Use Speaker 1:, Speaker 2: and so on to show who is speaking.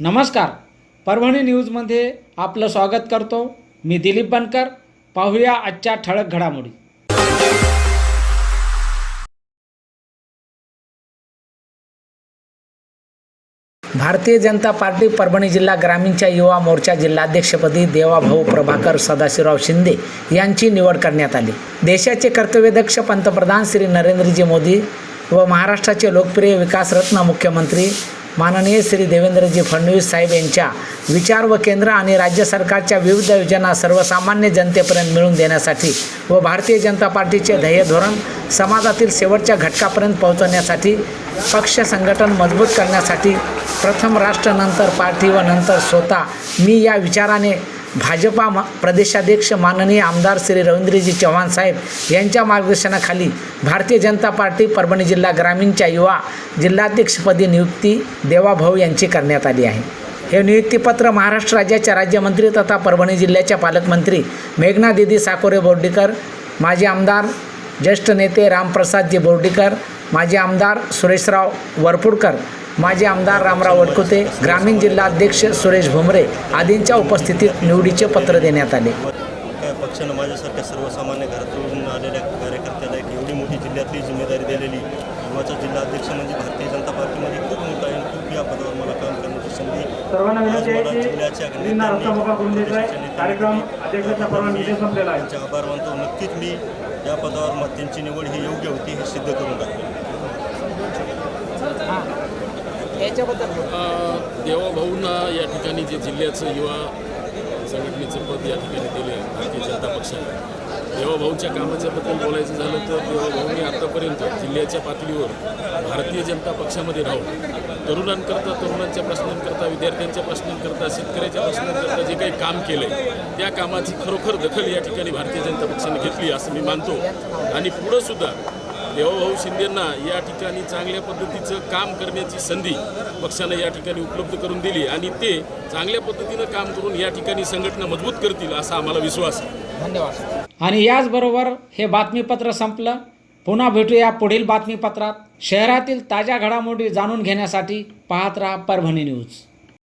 Speaker 1: नमस्कार. परभणी न्यूजमध्ये आपलं स्वागत करतो. मी दिलीप बनकर. पाहूया आजच्या ठळक घडामोडी. भारतीय जनता पार्टी परभणी जिल्हा ग्रामीणच्या युवा मोर्चा जिल्हाध्यक्षपदी देवाभाऊ प्रभाकर सदाशिवराव शिंदे यांची निवड करण्यात आली. देशाचे कर्तव्यदक्ष पंतप्रधान श्री नरेंद्रजी मोदी व महाराष्ट्राचे लोकप्रिय विकासरत्न मुख्यमंत्री माननीय श्री देवेंद्रजी फडणवीस साहेब यांच्या विचार व केंद्र आणि राज्य सरकारच्या विविध योजना सर्वसामान्य जनतेपर्यंत मिळवून देण्यासाठी व भारतीय जनता पार्टीचे ध्येय धोरण समाजातील शेवटच्या घटकापर्यंत पोहोचवण्यासाठी पक्ष संघटन मजबूत करण्यासाठी प्रथम राष्ट्र नंतर पार्टी व नंतर स्वतः. मी या विचाराने भाजपा म प्रदेशाध्यक्ष माननीय आमदार श्री रवींद्रजी चव्हाण साहेब यांच्या मार्गदर्शनाखाली भारतीय जनता पार्टी परभणी जिल्हा ग्रामीणच्या युवा जिल्हाध्यक्षपदी नियुक्ती देवाभाऊ यांची करण्यात आली आहे. हे नियुक्तीपत्र महाराष्ट्र राज्याच्या राज्यमंत्री तथा परभणी जिल्ह्याच्या पालकमंत्री मेघना दिदी साकोरे बोर्डीकर माजी आमदार ज्येष्ठ नेते रामप्रसादजी बोर्डीकर माजी आमदार सुरेशराव वरपुडकर माजी आमदार रामराव वडकुते ग्रामीण जिल्हाध्यक्ष सुरेश भुमरे आदींच्या उपस्थितीत निवडीचे पत्र देण्यात आले.
Speaker 2: पक्षानं माझ्यासारख्या सर्वसामान्य घरातून आलेल्या कार्यकर्त्याला एक एवढी मोठी जिल्ह्यातली जिम्मेदारी दिलेली. युवाचा जिल्हा अध्यक्ष म्हणजे भारतीय जनता पार्टीमध्ये खूप मोठा आहे आणि खूप या पदावर मला काम करण्याची संधी जिल्ह्याच्या आभार मानतो. नक्कीच मी या पदावर त्यांची निवड ही योग्य होती हे सिद्ध करून टाकलं
Speaker 3: अ, देवाभाऊंना या ठिकाणी जे जिल्ह्याचं युवा संघटनेचं पद या ठिकाणी दिले भारतीय जनता पक्षाने. देवाभाऊच्या कामाच्याबद्दल बोलायचं झालं तर देवाभाऊंनी आत्तापर्यंत जिल्ह्याच्या पातळीवर भारतीय जनता पक्षामध्ये राहून तरुणांकरता तरुणांच्या प्रश्नांकरता विद्यार्थ्यांच्या प्रश्नांकरता शेतकऱ्याच्या प्रश्नांकरता जे काही काम केलं आहे त्या कामाची खरोखर दखल या ठिकाणी भारतीय जनता पक्षाने घेतली असं मी मानतो. आणि पुढं सुद्धा देवाभाऊ शिंदेंना या ठिकाणी चांगल्या पद्धतीचं काम करण्याची संधी पक्षानं या ठिकाणी उपलब्ध करून दिली आणि ते चांगल्या पद्धतीनं काम करून या ठिकाणी संघटना मजबूत करतील असा आम्हाला विश्वास आहे.
Speaker 1: धन्यवाद. आणि याचबरोबर हे बातमीपत्र संपलं. पुन्हा भेटूया पुढील बातमीपत्रात. शहरातील ताज्या घडामोडी जाणून घेण्यासाठी पाहत राहा परभणी न्यूज.